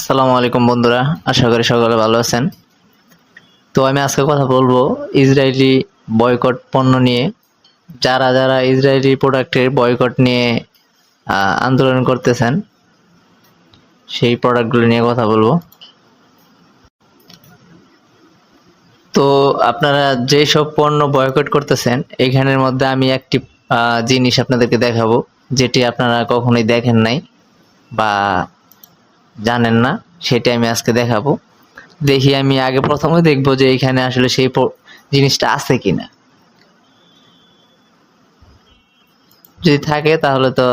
আসসালামু আলাইকুম বন্ধুরা, আশা করি সকলে ভালো আছেন। তো আমি আজকে কথা বলব ইসরায়েলি বয়কট পণ্য নিয়ে। যারা যারা ইসরায়েলি প্রোডাক্টের বয়কট নিয়ে আন্দোলন করতেছেন, সেই প্রোডাক্টগুলো নিয়ে কথা বলব। তো আপনারা যেই সব পণ্য বয়কট করতেছেন, এখানের মধ্যে আমি একটি জিনিস আপনাদেরকে দেখাবো, যেটি আপনারা কখনোই দেখেন নাই বা জানেন না সেটা আমি আজকে দেখাবো। দেখি আমি আগে প্রথমে দেখব যে এখানে আসলে সেই জিনিসটা আছে কিনা। যদি থাকে তাহলে তো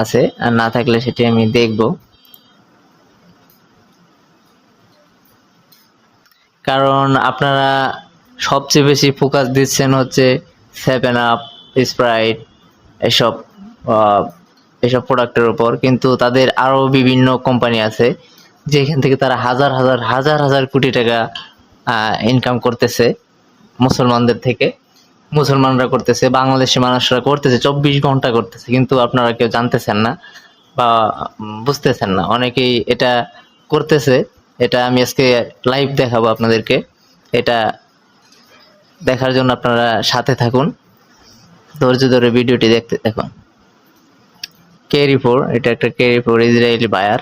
আছে, আর না থাকলে সেটি আমি দেখব। কারণ আপনারা সবচেয়ে বেশি ফোকাস দিচ্ছেন হচ্ছে সেভেন আপ স্প্রাইট এসব এসব প্রোডাক্টের উপর, কিন্তু তাদের আরও বিভিন্ন কোম্পানি আছে, যেখান থেকে তারা হাজার হাজার হাজার হাজার কোটি টাকা ইনকাম করতেছে মুসলমানদের থেকে। মুসলমানরা করতেছে, বাংলাদেশি মানুষরা করতেছে, চব্বিশ ঘণ্টা করতেছে, কিন্তু আপনারা কেউ জানতেছেন না বা বুঝতেছেন না। অনেকেই এটা করতেছে, এটা আমি আজকে লাইভ দেখাবো আপনাদেরকে। এটা দেখার জন্য আপনারা সাথে থাকুন। ধৈর্য ধরে ভিডিওটি দেখতে থাকুন। কেরি ফোর এটা একটা কেরি ফোর ইসরায়েলি বায়ার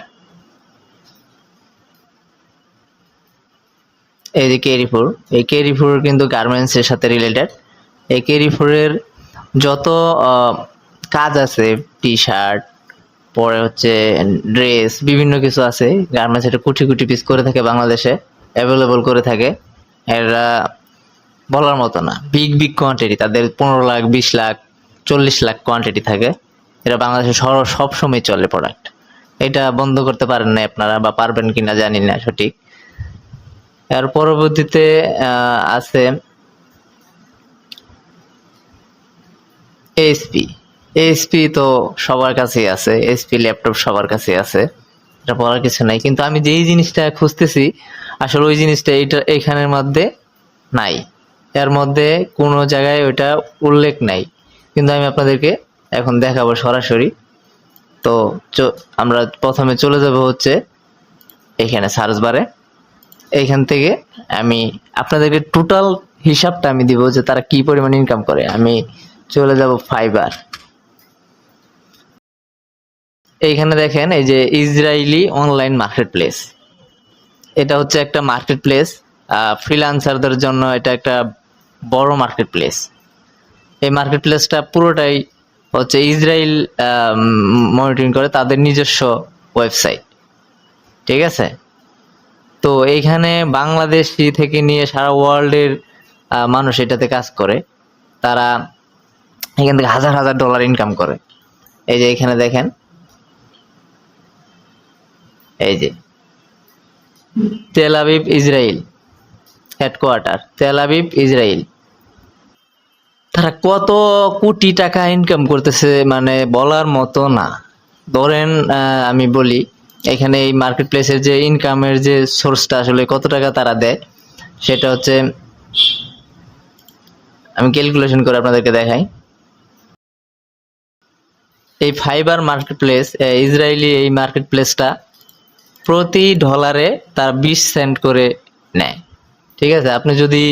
এই যে কেরি ফোর এই কেরি ফোর কিন্তু গার্মেন্টস এর সাথে রিলেটেড এই কেরি ফোরের যত কাজ আছে টি শার্ট পরে হচ্ছে ড্রেস বিভিন্ন কিছু আছে গার্মেন্টস এটা কুটি কুটি পিস করে থাকে বাংলাদেশে অ্যাভেলেবল করে থাকে। এরা বলার মতো না বিগ বিগ কোয়ান্টিটি তাদের পনেরো লাখ, বিশ লাখ, চল্লিশ লাখ কোয়ান্টিটি থাকে। এটা বাংলাদেশে সর- সবসময় চলে প্রোডাক্ট এটা বন্ধ করতে পারেন না আপনারা বা পারবেন কিনা জানি না সঠিক। এর পরবর্তীতে আছে এসপি এসপি তো সবার কাছেই আছে এসপি ল্যাপটপ সবার কাছেই আছে। এটা বলার কিছু নাই। কিন্তু আমি যেই জিনিসটা খুঁজতেছি, আসলে ওই জিনিসটা এইটা এইখানের মধ্যে নাই। এর মধ্যে কোনো জায়গায় ওইটা উল্লেখ নাই। কিন্তু আমি আপনাদেরকে এখন দেখাবো সরাসরি। তো আমরা প্রথমে চলে যাব হচ্ছে এখানে সার্চ বারে এইখান থেকে আমি আপনাদেরকে টোটাল হিসাবটা আমি দিব যে তারা কি পরিমাণ ইনকাম করে। আমি চলে যাব ফাইবার এইখানে দেখেন এই যে ইসরায়েলি অনলাইন মার্কেট প্লেস এটা হচ্ছে একটা মার্কেট প্লেস ফ্রিলান্সারদের জন্য এটা একটা বড় মার্কেট প্লেস এই মার্কেট প্লেসটা পুরোটাই হচ্ছে ইসরায়েল মনিটরিং করে তাদের নিজস্ব ওয়েবসাইট ঠিক আছে? তো এইখানে বাংলাদেশি থেকে নিয়ে সারা ওয়ার্ল্ডের মানুষ এটাতে কাজ করে। তারা এখান থেকে হাজার হাজার ডলার ইনকাম করে। এই যে এখানে দেখেন। এই যে। Tel Aviv Israel headquarter Tel Aviv Israel তারা কত কোটি টাকা ইনকাম করতেছে মানে বলার মতো না। ধরেন আমি বলি, এখানে এই মার্কেট প্লেসের যে ইনকামের যে সোর্সটা আসলে কত টাকা তারা দেয়, সেটা হচ্ছে, আমি ক্যালকুলেশন করে আপনাদেরকে দেখাই। এই ফাইবার মার্কেট প্লেস ইসরায়েলি এই মার্কেট প্লেসটা প্রতি ডলারে তার বিশ সেন্ট করে নেয়। ঠিক আছে? আপনি যদি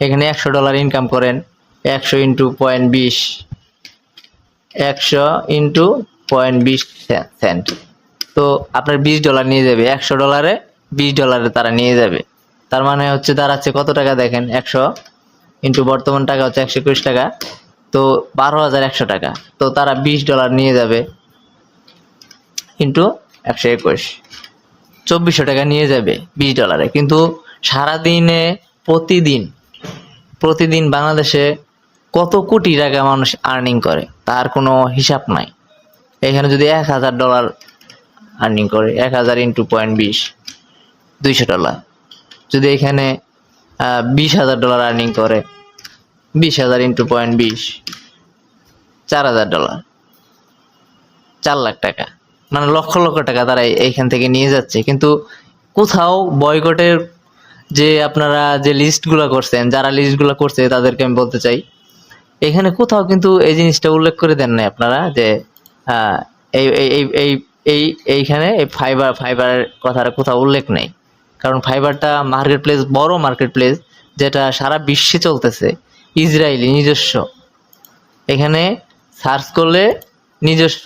এখানে একশো ডলার ইনকাম করেন একশো ইন্টু পয়েন্ট বিশ, একশো ইন্টু পয়েন্ট বিশ সেন্ট। তো আপনার বিশ ডলার নিয়ে যাবে, একশো ডলারে বিশ ডলারে তারা নিয়ে যাবে। তার মানে হচ্ছে দাঁড়াচ্ছে কত টাকা দেখেন? একশো ইন্টু বর্তমান টাকা হচ্ছে একশো একুশ টাকা। তো বারো হাজার একশো টাকা। তো তারা বিশ ডলার নিয়ে যাবে ইন্টু একশো একুশ। চব্বিশশো টাকা নিয়ে যাবে বিশ ডলারে। কিন্তু সারাদিনে প্রতিদিন প্রতিদিন বাংলাদেশে কত কোটি টাকা মানুষ আর্নিং করে? তার কোনো হিসাব নাই। এখানে যদি এক হাজার ডলার আর্নিং করে, এক হাজার ইন্টু পয়েন্ট বিশ, দুইশো ডলার যদি এখানে বিশ হাজার ডলার আর্নিং করে, বিশ হাজার ইন্টু পয়েন্ট বিশ, চার হাজার ডলার চার লাখ টাকা। মানে লক্ষ লক্ষ টাকা তারা এই- এইখান থেকে নিয়ে যাচ্ছে। কিন্তু কোথাও বয়কটের যে আপনারা যে লিস্টগুলো করছেন, যারা লিস্টগুলো করছে, তাদেরকে আমি বলতে চাই এখানে কোথাও কিন্তু এই জিনিসটা উল্লেখ করে দেন নাই আপনারা যে এই, এই- এই এই এইখানে এই ফাইবার ফাইবারের কথাটা কোথাও উল্লেখ নেই। কারণ ফাইবারটা মার্কেট প্লেস বড় মার্কেট প্লেস যেটা সারা বিশ্বে চলতেছে, ইসরায়েলি নিজস্ব। এখানে সার্চ করলে নিজস্ব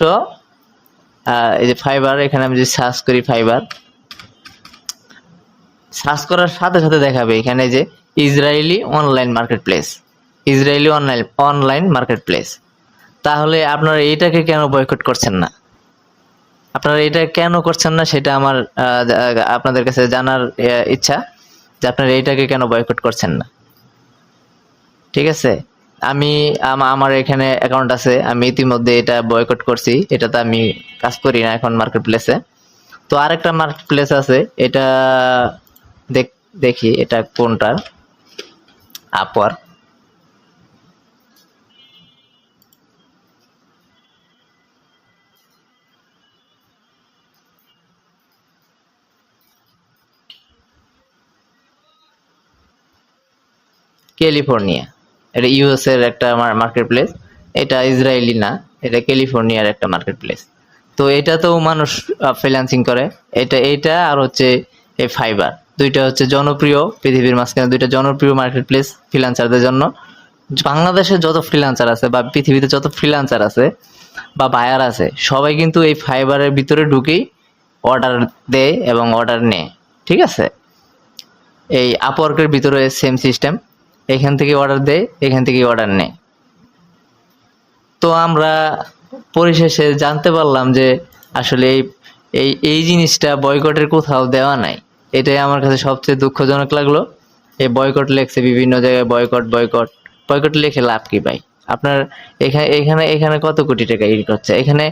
এই যে ফাইবার এখানে আমি যদি সার্চ করি ফাইবার সার্চ করার সাথে সাথে দেখাবে এখানে যে Israeli online market place Israeli online online market place তাহলে আপনারা এইটাকে কেন বয়কট করছেন না? আপনারা এটা কেন করছেন না সেটা আমার আপনাদের কাছে জানার ইচ্ছা যে আপনারা এইটাকে কেন বয়কট করছেন না? ঠিক আছে? আমি, আম- আমার এখানে অ্যাকাউন্ট আছে, আমি ইতিমধ্যে এটা বয়কট করছি, এটাতে আমি কাজ করি না এখন মার্কেট প্লেসে তো আরেকটা মার্কেট প্লেস আছে, এটা দেখ এটা কোনটার? আপওয়ার ক্যালিফোর্নিয়া। এটা ইউএস এর একটা মার্কেট প্লেস এটা ইসরায়েলি না, এটা ক্যালিফোর্নিয়ার একটা মার্কেট প্লেস তো এটাতেও মানুষ ফ্রিল্যান্সিং করে। এটা এটা আর হচ্ছে এই ফাইবার দুইটা হচ্ছে জনপ্রিয় পৃথিবীর মাঝখানে, দুইটা জনপ্রিয় মার্কেট প্লেস ফ্রিল্যান্সারদের জন্য। বাংলাদেশে যত ফ্রিল্যান্সার আছে বা পৃথিবীতে যত ফ্রিল্যান্সার আছে বা বায়ার আছে, সবাই কিন্তু এই ফাইবারের ভিতরে ঢুকেই অর্ডার দেয় এবং অর্ডার নেয়। ঠিক আছে? এই আপওয়ার্কের ভিতরে সেম সিস্টেম এখান থেকে অর্ডার দেয় এখান থেকে অর্ডার নেয় তো আমরা পরিশেষে জানতে পারলাম যে আসলে এই এই এই জিনিসটা বয়কটের কোথাও দেওয়া নাই। এটাই আমার কাছে সবচেয়ে দুঃখজনক লাগল। এই বয়কট লেখছে বিভিন্ন জায়গায় বয়কট বয়কট বয়কট লেখে লাভ কি ভাই? আপনার এখানে এখানে এখানে কত কোটি টাকা ই করছে? এখানে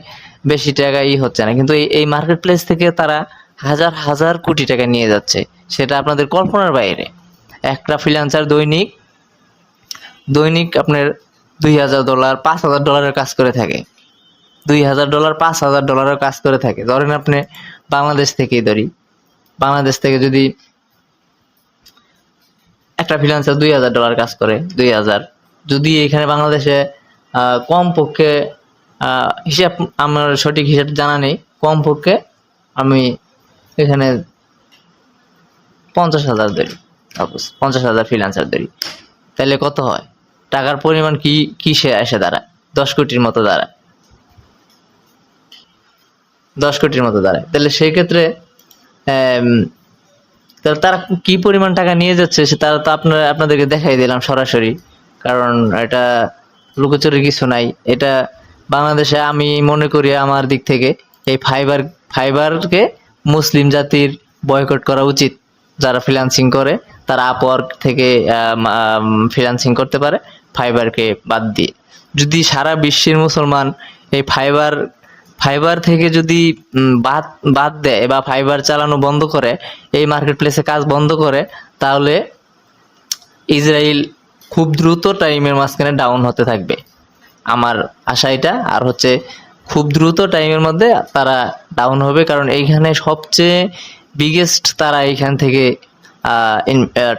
বেশি টাকা ই হচ্ছে না। কিন্তু এই এই মার্কেট প্লেস থেকে তারা হাজার হাজার কোটি টাকা নিয়ে যাচ্ছে। সেটা আপনাদের কল্পনার বাইরে। একটা ফ্রিল্যান্সার দৈনিক দৈনিক আপনার দুই হাজার ডলার, পাঁচ হাজার ডলারের কাজ করে থাকে। দুই হাজার ডলার, পাঁচ হাজার ডলারের কাজ করে থাকে। ধরেন আপনি বাংলাদেশ থেকেই ধরি। বাংলাদেশ থেকে যদি একটা ফ্রিল্যান্সার দুই হাজার ডলার কাজ করে, দুই হাজার। যদি এখানে বাংলাদেশে কম পক্ষে হিসাব, আমার সঠিক হিসাব জানা নেই কম পক্ষে আমি এখানে পঞ্চাশ হাজার ধরি। পঞ্চাশ হাজার ফ্রিল্যান্সার ধরি। তাহলে কত হয়? টাকার পরিমাণ কি, কিসে এসে দাঁড়ায়? দশ কোটির মতো দাঁড়ায়। দশ কোটির মতো দাঁড়ায়। তাহলে সেই ক্ষেত্রে তাহলে তারা কি পরিমাণ টাকা নিয়ে যাচ্ছে সে তারা তো আপনার, আপনাদেরকে দেখাই দিলাম সরাসরি। কারণ এটা লুকোচুরি কিছু নাই। এটা বাংলাদেশে আমি মনে করি আমার দিক থেকে এই ফাইবার, ফাইবারকে মুসলিম জাতির বয়কট করা উচিত। যারা ফ্রিল্যান্সিং করে, তারা আপওয়ার্ক থেকে ফ্রিল্যান্সিং করতে পারে। ফাইবারকে বাদ দিয়ে। যদি সারা বিশ্বের মুসলমান এই ফাইবার ফাইবার থেকে যদি বাদ বাদ দেয় বা ফাইবার চালানো বন্ধ করে, এই মার্কেট প্লেসে কাজ বন্ধ করে, তাহলে ইসরায়েল খুব দ্রুত টাইমের মাঝখানে ডাউন হতে থাকবে। আমার আশা এটা। আর হচ্ছে খুব দ্রুত টাইমের মধ্যে তারা ডাউন হবে, কারণ এইখানে সবচেয়ে বিগেস্ট তারা এইখান থেকে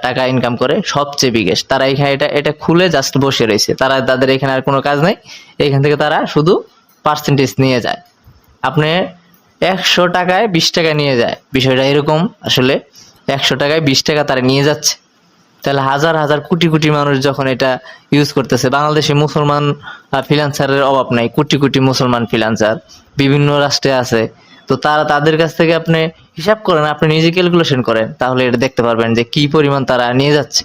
টাকা ইনকাম করে সবচেয়ে বিগেস্ট তারা এখানে এটা এটা খুলে জাস্ট বসে রয়েছে। তারা, তাদের এখানে আর কোনো কাজ নেই। এখান থেকে তারা শুধু পার্সেন্টেজ নিয়ে যায়। আপনি একশো টাকায় বিশ টাকা নিয়ে যায়। বিষয়টা এরকম আসলে একশো টাকায় বিশ টাকা তারা নিয়ে যাচ্ছে। তাহলে হাজার হাজার কোটি কোটি মানুষ যখন এটা ইউজ করতেছে, বাংলাদেশে মুসলমান ফ্রিল্যান্সারের অভাব নাই। কোটি কোটি মুসলমান ফ্রিল্যান্সার বিভিন্ন রাষ্ট্রে আছে। তো তারা, তাদের কাছ থেকে আপনি হিসাব করেন, আপনি নিজে ক্যালকুলেশন করেন, তাহলে এটা দেখতে পারবেন যে কি পরিমাণ তারা নিয়ে যাচ্ছে।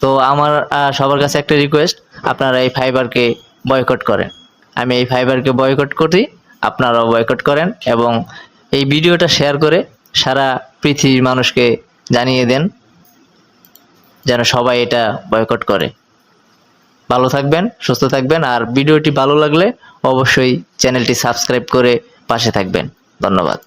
তো আমার সবার কাছে একটা রিকোয়েস্ট আপনারা এই ফাইবারকে বয়কট করেন। আমি এই ফাইবারকে বয়কট করি, আপনারাও বয়কট করেন এবং এই ভিডিওটা শেয়ার করে সারা পৃথিবীর মানুষকে জানিয়ে দেন যেন সবাই এটা বয়কট করে। ভালো থাকবেন, সুস্থ থাকবেন, আর ভিডিওটি ভালো লাগলে অবশ্যই চ্যানেলটি সাবস্ক্রাইব করে পাশে থাকবেন। ধন্যবাদ।